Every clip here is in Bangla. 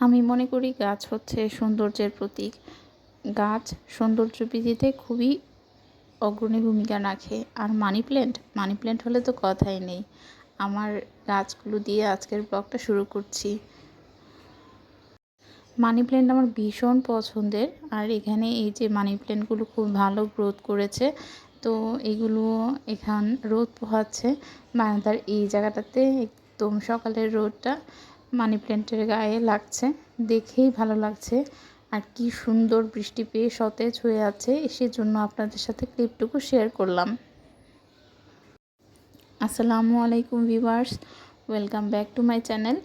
আমি মনে করি গাছ হচ্ছে সৌন্দর্যের প্রতীক। গাছ সৌন্দর্য বৃদ্ধিতে খুবই অগ্রণী ভূমিকা রাখে আর মানি প্ল্যান্ট? মানি প্ল্যান্ট হলে তো কথাই নেই। আমার গাছগুলো দিয়ে আজকের ব্লগটা শুরু করছি। মানি প্ল্যান্ট আমার ভীষণ পছন্দের। আর এখানে এই যে মানি প্ল্যান্টগুলো খুব ভালো গ্রোথ করেছে, তো এগুলো এখান রোদ পোহাচ্ছে। বারান্দার এই জায়গাটাতে একদম সকালের রোদটা মানি প্ল্যান্টের গায়ে লাগছে। দেখেই ভালো লাগছে। আর কি সুন্দর বৃষ্টি পেয়ে সতেজ হয়ে আছে। সেজন্য আপনাদের সাথে ক্লিপটুকু শেয়ার করলাম। আসসালামু আলাইকুম viewers welcome back to my channel.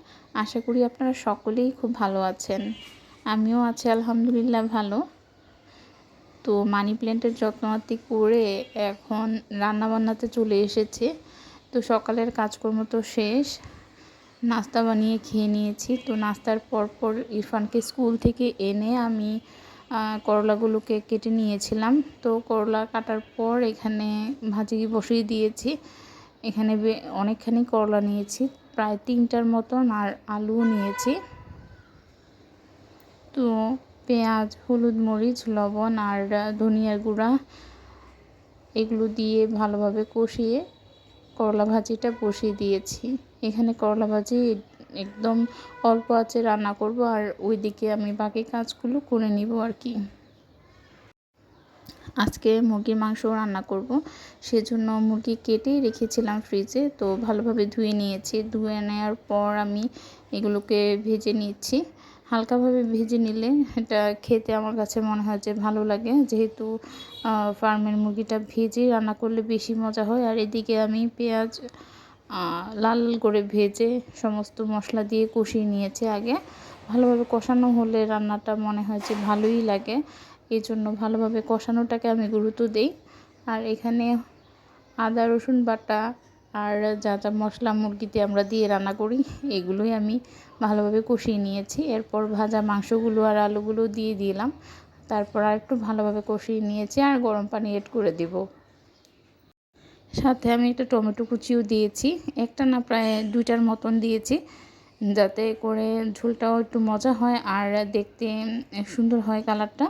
আশা করি আপনারা সকলেই খুব ভালো আছেন। আমিও আছি আলহামদুলিল্লাহ ভালো। তো মানি প্ল্যান্টের যত্নআত্তি করে এখন রান্নাবান্নাতে চলে এসেছে। তো সকালের কাজকর্ম তো শেষ। নাস্তা বানিয়ে খেয়ে নিয়েছি। তো নাস্তার পর পর ইরফানকে স্কুল থেকে এনে আমি করলাগুলোকে কেটে নিয়েছিলাম। তো করলা কাটার পর এখানে ভাজি বসিয়ে দিয়েছি। এখানে অনেকখানি করলা নিয়েছি, প্রায় তিনটার মতন আর আলুও নিয়েছি। তো পেঁয়াজ, হলুদ মরিচ, লবণ আর ধনিয়ার গুঁড়া, এগুলো দিয়ে ভালোভাবে কষিয়ে করলা ভাজিটা বসিয়ে দিয়েছি। এখানে করলা ভাজি, একদম অল্প আছে, রান্না করব আর ওইদিকে আমি বাকি কাজগুলো করে নিব আর কি। আজকে মুরগির মাংস রান্না করব, সেজন্য মুরগি কেটে রেখেছিলাম ফ্রিজে, তো ভালোভাবে ধুয়ে নিয়েছি। ধুয়ে নেওয়ার পর আমি এগুলোকে ভেজে নিচ্ছি। হালকাভাবে ভেজে নিলে এটা খেতে আমার কাছে মনে হয় যে ভালো লাগে। যেহেতু ফার্মের মুরগিটা ভেজে রান্না করলে বেশি মজা হয়। আর এদিকে আমি পেঁয়াজ লাল লাল করে ভেজে সমস্ত মশলা দিয়ে কষিয়ে নিয়েছি আগে। ভালোভাবে কষানো হলে রান্নাটা মনে হয় যে ভালোই লাগে। এই জন্য ভালোভাবে কষানোটাকে আমি গুরুত্ব দিই। আর এখানে আদা, রসুন বাটা আর যা যা মশলা মুরগিতে আমরা দিয়ে রান্না করি, এগুলোই আমি ভালোভাবে কষিয়ে নিয়েছি। এরপর ভাজা মাংসগুলো আর আলুগুলো দিয়ে দিলাম। তারপর আর একটু ভালোভাবে কষিয়ে নিয়েছি আর গরম পানি এড করে দিব। সাথে আমি একটা টমেটো কুচিও দিয়েছি। একটা না প্রায় দুইটার মতন দিয়েছি। যাতে করে ঝোলটাও একটু মজা হয় আর দেখতে সুন্দর হয় কালারটা।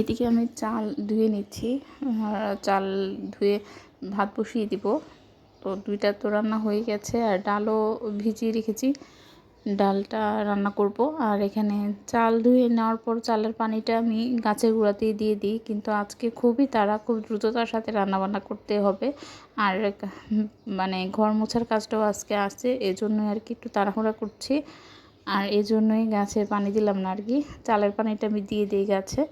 এদিকে আমি চাল ধুয়ে নিচ্ছি। চাল ধুয়ে ভাত বসিয়ে দিব। তো দুইটা তো রান্না হয়ে গেছে আর ডালও ভিজিয়ে রেখেছি। ডালটা রান্না করব। আর এখানে চাল ধুয়ে নেওয়ার পর চালের পানিটা আমি গাছের গুঁড়াতেই দিয়ে দিই। কিন্তু আজকে খুবই তারা খুব দ্রুততার সাথে রান্নাবান্না করতে হবে। আর মানে ঘর মোছার কাজটাও আজকে আসছে এজন্যই আর কি একটু তাড়াহুড়া করছি। আর এজন্যই গাছে পানি দিলাম না আর কি, চালের পানিটা আমি দিয়ে দিই গাছে।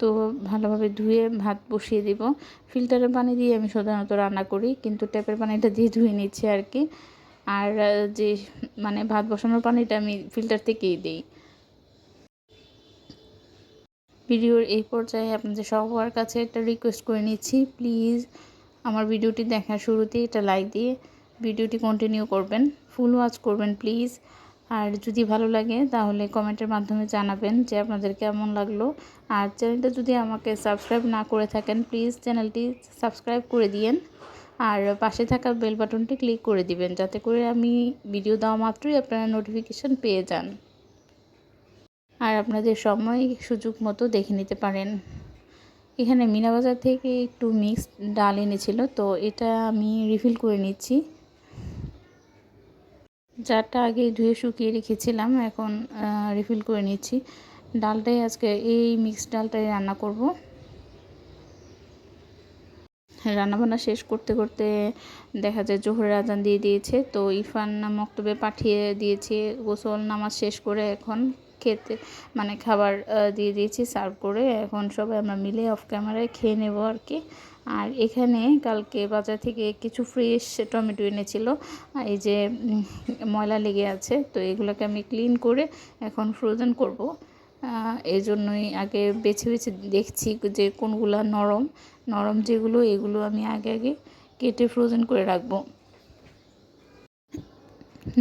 তো ভালোভাবে ধুয়ে ভাত বসিয়ে দিব। ফিল্টারের পানি দিয়ে আমি সাধারণত রান্না করি, কিন্তু ট্যাপের পানিটা দিয়ে ধুয়ে নিচ্ছি আর কি। আর যে মানে ভাত বসানোর পানিটা আমি ফিল্টার থেকেই দিই। ভিডিওর এই পর্যায়ে আপনাদের সবার কাছে একটা রিকোয়েস্ট করে নিচ্ছি প্লিজ আমার ভিডিওটি দেখার শুরুতেই একটা লাইক দিয়ে ভিডিওটি কন্টিনিউ করবেন ফুল ওয়াচ করবেন প্লিজ আর যদি ভালো লাগে তাহলে কমেন্টের মাধ্যমে জানাবেন যে আপনাদের কেমন লাগল। আর চ্যানেলটা যদি আমাকে সাবস্ক্রাইব না করে থাকেন প্লিজ চ্যানেলটি সাবস্ক্রাইব করে দিয়েন। আর পাশে থাকা বেল বাটনটি ক্লিক করে দিবেন, যাতে করে আমি ভিডিও দেওয়া মাত্রই আপনারা নোটিফিকেশান পেয়ে যান। আর আপনাদের সময় সুযোগ মতো দেখে নিতে পারেন। এখানে মিনাবাজার থেকে একটু মিক্সড ডাল এনেছিল, তো এটা আমি রিফিল করে নিচ্ছি। যারটা আগে ধুয়ে শুকিয়ে রেখেছিলাম, এখন রিফিল করে নিচ্ছি। ডালটাই আজকে এই মিক্সড ডালটাই রান্না করব। রান্নাবান্না শেষ করতে করতে দেখা যায় জোহরের আজান দিয়ে দিয়েছে। তো ইরফান মক্তবে পাঠিয়ে দিয়েছে, গোসল নামাজ শেষ করে এখন খেতে মানে খাবার দিয়ে দিয়েছি, সার্ভ করে। এখন সবাই আমরা মিলে অফ ক্যামেরায় খেয়ে নেব আর কি আর এখানে কালকে বাজার থেকে কিছু ফ্রেশ টমেটো এনেছিল। এই যে ময়লা লেগে আছে, তো এগুলোকে আমি ক্লিন করে এখন ফ্রোজেন করব। এই জন্যই আগে বেছে বেছে দেখছি যে কোনগুলো নরম নরম যেগুলো, এগুলো আমি আগে আগে কেটে ফ্রোজেন করে রাখব।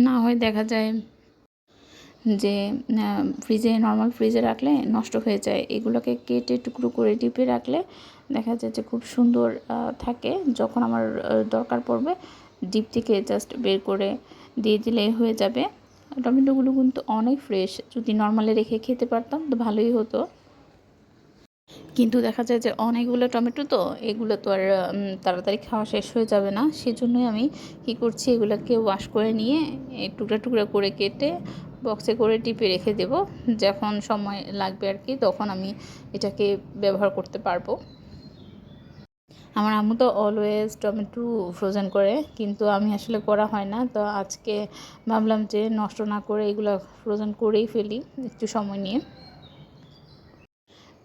না হয় দেখা যায় যে ফ্রিজে নর্মাল ফ্রিজে রাখলে নষ্ট হয়ে যায়। এগুলোকে কেটে টুকরো করে ডিপে রাখলে দেখা যায় যে খুব সুন্দর থাকে। যখন আমার দরকার পড়বে, ডিপ থেকে জাস্ট বের করে দিয়ে দিলে হয়ে যাবে। টমেটোগুলো কিন্তু অনেক ফ্রেশ যদি নর্মালি রেখে খেতে পারতাম তো ভালোই হতো। কিন্তু দেখা যায় যে অনেকগুলো টমেটো তো, এগুলো তো আর তাড়াতাড়ি খাওয়া শেষ হয়ে যাবে না। সেজন্যই আমি কি করছি, এগুলোকে ওয়াশ করে নিয়ে টুকরা টুকরা করে কেটে বক্সে করে টিপে রেখে দেব। যখন সময় লাগবে আর কি, তখন আমি এটাকে ব্যবহার করতে পারব। আমার আম্মু তো অলওয়েজ টমেটো ফ্রোজেন করে কিন্তু আমি আসলে করা হয় না। তো আজকে ভাবলাম যে নষ্ট না করে এগুলো ফ্রোজেন করেই ফেলি একটু সময় নিয়ে।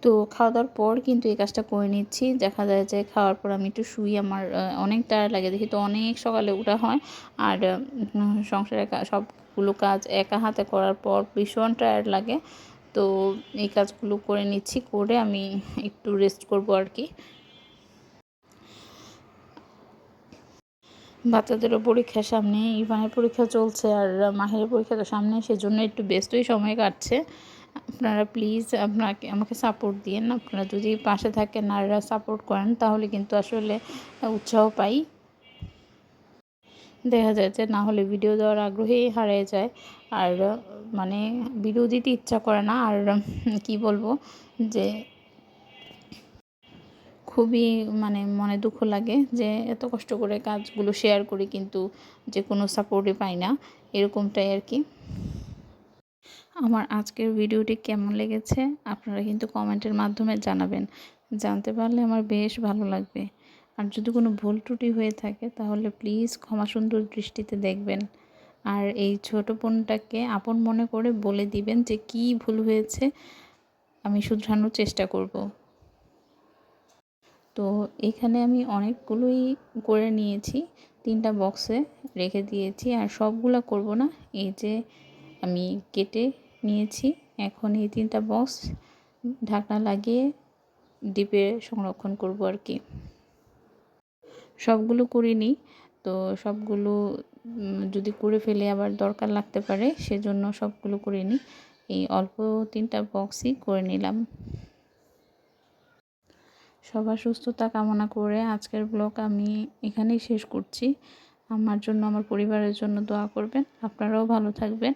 তো খাওয়া দাওয়ার পর কিন্তু এই কাজটা করে নিচ্ছি। দেখা যায় যে খাওয়ার পর আমি একটু শুই আমার অনেক টায়ার লাগে। দেখি তো অনেক সকালে ওঠা হয়। আর উম, সংসারের সবগুলো কাজ একা হাতে করার পর ভীষণ টায়ার লাগে। তো এই কাজগুলো করে নিচ্ছি করে আমি একটু রেস্ট করব আর কি। বাচ্চাদেরও পরীক্ষা সামনে ইভানের পরীক্ষা চলছে আর মাহিরের পরীক্ষা তো সামনে, সেজন্য একটু ব্যস্তই সময় কাটছে। আপনারা প্লিজ আপনাকে, আমাকে সাপোর্ট দিন আপনারা যদি পাশে থাকেন আর সাপোর্ট করেন, তাহলে কিন্তু আসলে উৎসাহ পাই। দেখা যায় যে না হলে ভিডিও দেওয়ার আগ্রহেই হারিয়ে যায়। আর মানে ভিডিও দিতে ইচ্ছা করে না। আর কি বলব যে খুবই মানে মনে দুঃখ লাগে যে এত কষ্ট করে কাজগুলো শেয়ার করি কিন্তু যে কোনো সাপোর্টই পাই না, এরকমটাই আর কি। আমার আজকের ভিডিওটি কেমন লেগেছে আপনারা কিন্তু কমেন্টের মাধ্যমে জানাবেন। জানতে পারলে আমার বেশ ভালো লাগবে। আর যদি কোনো ভুল ত্রুটি হয়ে থাকে তাহলে প্লিজ ক্ষমা সুন্দর দৃষ্টিতে দেখবেন। আর এই ছোট বোনটাকে আপন মনে করে বলে দিবেন যে কি ভুল হয়েছে, আমি শুধরানোর চেষ্টা করব। তো এখানে আমি অনেকগুলোই করে নিয়েছি, তিনটা বক্সে রেখে দিয়েছি আর সবগুলো করব না, এই যে আমি কেটে নিয়েছি। এখন এই তিনটা বক্স ঢাকনা লাগিয়ে ডিপে সংরক্ষণ করব আর কি। সবগুলো করিনি তো সবগুলো যদি করে ফেলে আবার দরকার লাগতে পারে, সেজন্য সবগুলো করিনি এই অল্প তিনটা বক্সই করে নিলাম। সবার সুস্থতা কামনা করে আজকের ব্লগ আমি এখানেই শেষ করছি। আমার জন্য, আমার পরিবারের জন্য দোয়া করবেন। আপনারাও ভালো থাকবেন।